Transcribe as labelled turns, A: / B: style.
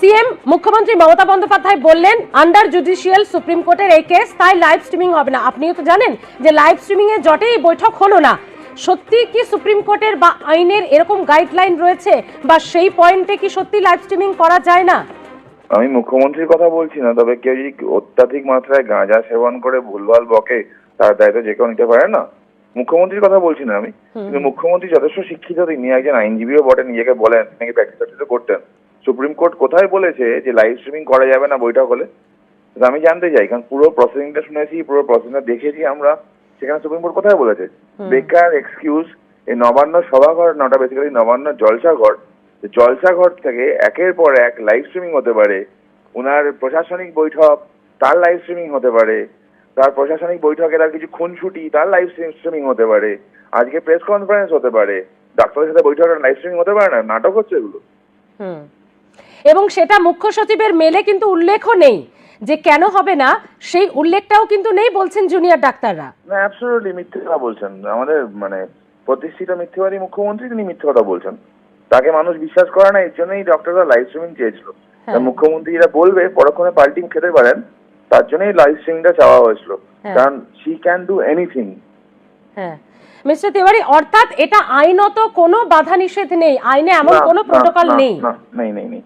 A: CM মুখ্যমন্ত্রী মমতা বন্দ্যোপাধ্যায় বললেন under judicial supreme কোর্টের এই কেস তাই লাইভ স্ট্রিমিং হবে না। আপনিও তো জানেন যে লাইভ স্ট্রিমিং এর জটেই বৈঠক হলো না। সত্যি কি সুপ্রিম কোর্টের বা আইনের এরকম গাইডলাইন রয়েছে বা সেই পয়েন্টে কি সত্যি লাইভ স্ট্রিমিং করা যায় না?
B: আমি মুখ্যমন্ত্রীর কথা বলছি না তবে কেউ যদি অত্যাধিক মাত্রায় গাঁজা সেবন করে ভুলভাল বকে তার দায়িত্ব যে কেউ নিতে পারে না। মুখ্যমন্ত্রীর কথা বলছি না আমি। কিন্তু মুখ্যমন্ত্রী যথেষ্ট শিক্ষিত তিনি একজন আইনজীবীও বটেন নিজেকে বলেন নাকি প্র্যাকটিস করতেন? সুপ্রিম কোর্ট কোথায় বলেছে যে লাইভ স্ট্রিমিং করা যাবে না বৈঠক হলে? আমি জানতে চাই কারণ পুরো প্রসেসিংটা শুনেছি পুরো প্রসেসিংটা দেখেছি আমরা। সেখানে সুপ্রিম কোর্ট কোথায় বলেছে? বেকার এক্সকিউজ এই নবান্ন সভাঘর নটা বেসিক্যালি নবান্ন জলসাঘর। জলসাঘর থেকে একের পর এক লাইভ স্ট্রিমিং হতে পারে। ওনার প্রশাসনিক বৈঠক তার লাইভ স্ট্রিমিং হতে পারে। তার প্রশাসনিক বৈঠকে তার কিছু খুনসুটি তার লাইভ স্ট্রিমিং হতে পারে। আজকে প্রেস কনফারেন্স হতে পারে। ডাক্তারের সাথে বৈঠকের লাইভ স্ট্রিমিং হতে পারে না? নাটক হচ্ছে এগুলো।
A: হুম। এবং সেটা মুখ্য সচিবের মেলে কিন্তু উল্লেখও নেই যে কেন হবে না সেই উল্লেখটাও কিন্তু নেই বলছেন জুনিয়র ডাক্তাররা।
B: না অ্যাবসোলুটলি মিথ্যে কথা বলছেন। আমাদের মানে প্রতিষ্ঠিত মিথ্যেবাদী মুখ্যমন্ত্রী তিনি মিথ্যে কথা বলছেন। তাকে মানুষ বিশ্বাস করে না এর জন্যই ডক্টররা লাইভ স্ট্রিমিং চেয়েছিল।
A: হ্যাঁ।
B: মুখ্যমন্ত্রী যেটা বলবে পরক্ষণে পাল্টিং খেতে পারেন তার জন্যই লাইভ স্ট্রিমিংটা চাওয়া হয়েছিল।
A: হ্যাঁ।
B: কারণ শি ক্যান ডু এনিথিং
A: হ্যাঁ। মিস্টার তিওয়ারি অর্থাৎ এটা আইনত কোনো বাধা নিষেধ নেই আইনে এমন কোনো প্রোটোকল নেই।
B: না নেই নেই নেই।